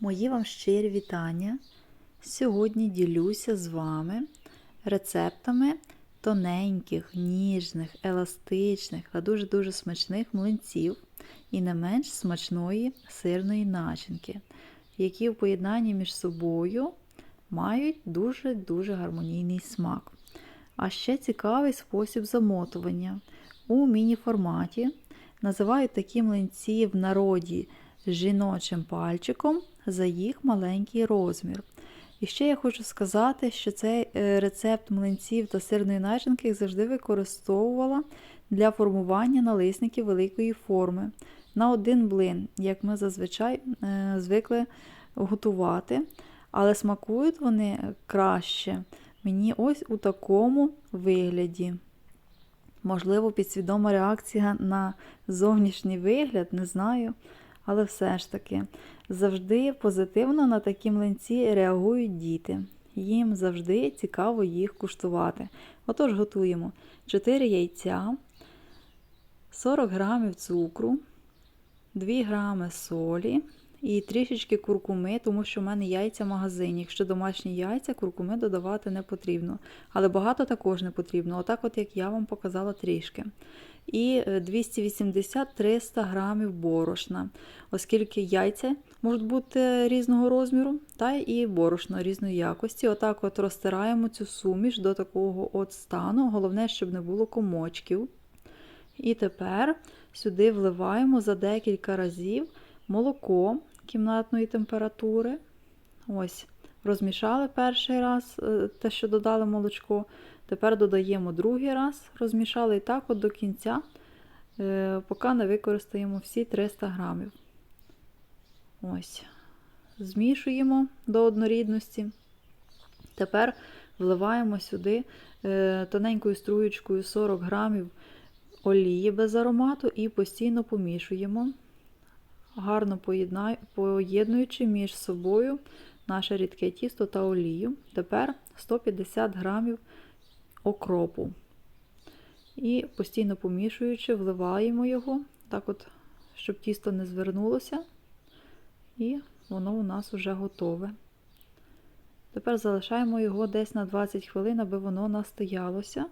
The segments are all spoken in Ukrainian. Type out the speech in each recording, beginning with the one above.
Мої вам щирі вітання. Сьогодні ділюся з вами рецептами тоненьких, ніжних, еластичних та дуже-дуже смачних млинців і не менш смачної сирної начинки, які в поєднанні між собою мають дуже-дуже гармонійний смак. А ще цікавий спосіб замотування. У міні-форматі називають такі млинці в народі жіночим пальчиком за їх маленький розмір. І ще я хочу сказати, що цей е, рецепт млинців та сирної начинки завжди використовувала для формування налисників великої форми на один блин, як ми зазвичай е, звикли готувати. Але смакують вони краще мені ось у такому вигляді. Можливо, підсвідома реакція на зовнішній вигляд, не знаю. Але все ж таки, завжди позитивно на такі млинці реагують діти. Їм завжди цікаво їх куштувати. Отож, готуємо 4 яйця, 40 грамів цукру, 2 грами солі і трішечки куркуми, тому що в мене яйця в магазині. Якщо домашні яйця, куркуми додавати не потрібно. Але багато також не потрібно, отак, от як я вам показала трішки. І 280-300 грамів борошна, оскільки яйця можуть бути різного розміру, та і борошно різної якості. Отак от розтираємо цю суміш до такого от стану. Головне, щоб не було комочків. І тепер сюди вливаємо за декілька разів молоко кімнатної температури. Ось, розмішали перший раз те, що додали молочко. Тепер додаємо другий раз, розмішали і так от до кінця, поки не використаємо всі 300 грамів. Ось, змішуємо до однорідності. Тепер вливаємо сюди тоненькою струєчкою 40 грамів олії без аромату і постійно помішуємо гарно поєднуючи між собою наше рідке тісто та олію. Тепер 150 грамів окропу. І постійно помішуючи, вливаємо його, так от, щоб тісто не звернулося, і воно у нас вже готове. Тепер залишаємо його десь на 20 хвилин, аби воно настоялося.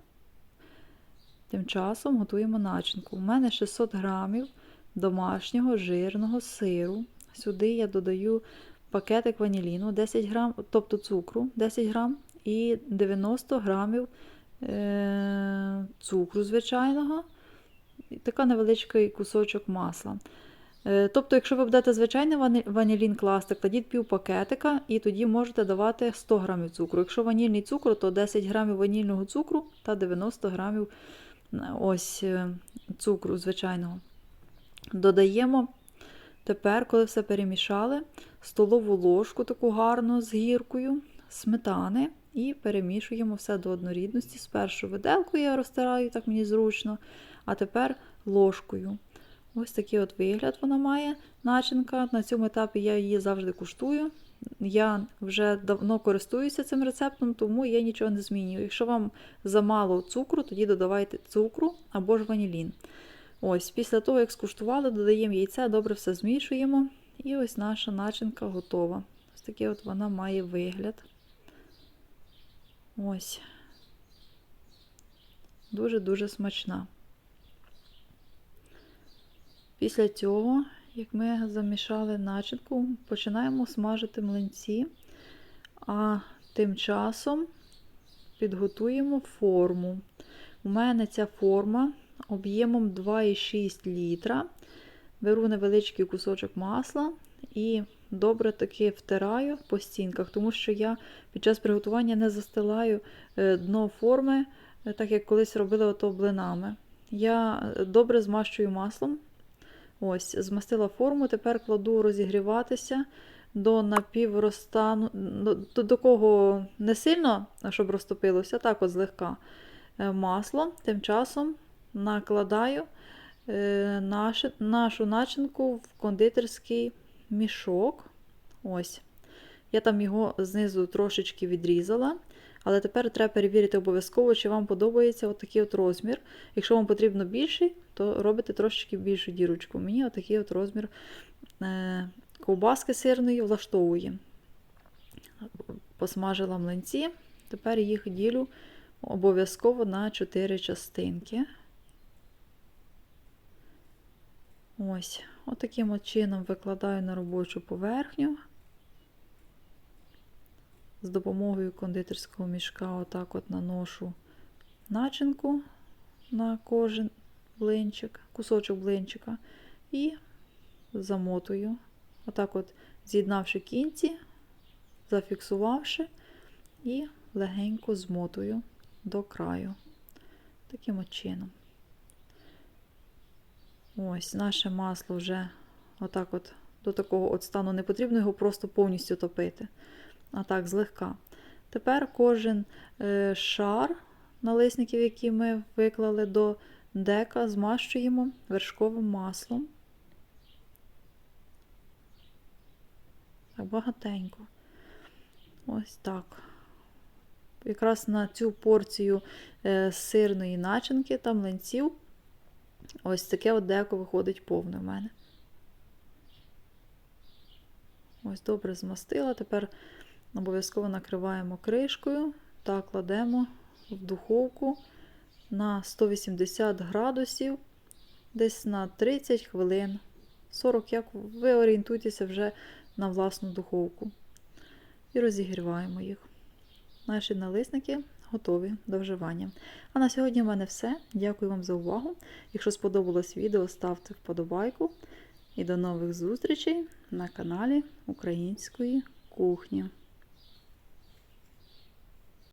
Тим часом готуємо начинку. У мене 600 грамів домашнього жирного сиру. Сюди я додаю пакетик ваніліну 10 грам, тобто цукру 10 грам і 90 грамів е цукру звичайного, і така невеличкий кусочок масла. Е тобто, якщо ви будете звичайний ванілін класти, кладіть пів пакетика і тоді можете давати 100 грамів цукру. Якщо ванільний цукор, то 10 грамів ванільного цукру та 90 грамів ось е, цукру звичайного. Додаємо тепер, коли все перемішали, столову ложку таку гарну з гіркою, сметани і перемішуємо все до однорідності. Спершу виделкою я розтираю, так мені зручно, а тепер ложкою. Ось такий от вигляд вона має начинка. На цьому етапі я її завжди куштую. Я вже давно користуюся цим рецептом, тому я нічого не змінюю. Якщо вам замало цукру, тоді додавайте цукру або ж ванілін. Ось, Після того, як скуштували, додаємо яйця, добре все змішуємо. І ось наша начинка готова. Ось такий от вона має вигляд. Ось. Дуже-дуже смачна. Після цього, як ми замішали начинку, починаємо смажити млинці, а тим часом підготуємо форму. У мене ця форма об'ємом 2,6 літра. Беру невеличкий кусочок масла і добре таки втираю по стінках, тому що я під час приготування не застилаю е, дно форми, е, так як колись робила ото блинами. Я е, добре змащую маслом. Ось, Змастила форму, тепер кладу розігріватися до напівростану, до, до кого не сильно, щоб розтопилося, так от злегка масло. Тим часом накладаю е, нашу, начинку в кондитерський мішок. Ось. Я там його знизу трошечки відрізала. Але тепер треба перевірити обов'язково, чи вам подобається отакий от розмір. Якщо вам потрібно більший, то робите трошечки більшу дірочку. Мені отакий от розмір е, ковбаски сирної влаштовує. Посмажила млинці, тепер їх ділю обов'язково на 4 частинки. Ось, отаким от чином викладаю на робочу поверхню. З допомогою кондитерського мішка отак от наношу начинку на кожен блинчик, кусочок блинчика і замотую. Отак от з'єднавши кінці, зафіксувавши і легенько змотую до краю. Таким от чином. Ось, наше масло вже отак от до такого от стану не потрібно його просто повністю топити. А так, злегка. Тепер кожен е, шар налисників, які ми виклали до дека, змащуємо вершковим маслом. Так, багатенько. Ось так. Якраз на цю порцію е, сирної начинки та млинців. Ось таке от деко виходить повне в мене. Ось добре змастила. Тепер обов'язково накриваємо кришкою та кладемо в духовку на 180 градусів, десь на 30 хвилин. 40, як ви орієнтуєтеся вже на власну духовку. І розігріваємо їх. Наші налисники готові до вживання. А на сьогодні в мене все. Дякую вам за увагу. Якщо сподобалось відео, ставте вподобайку. І до нових зустрічей на каналі Української кухні.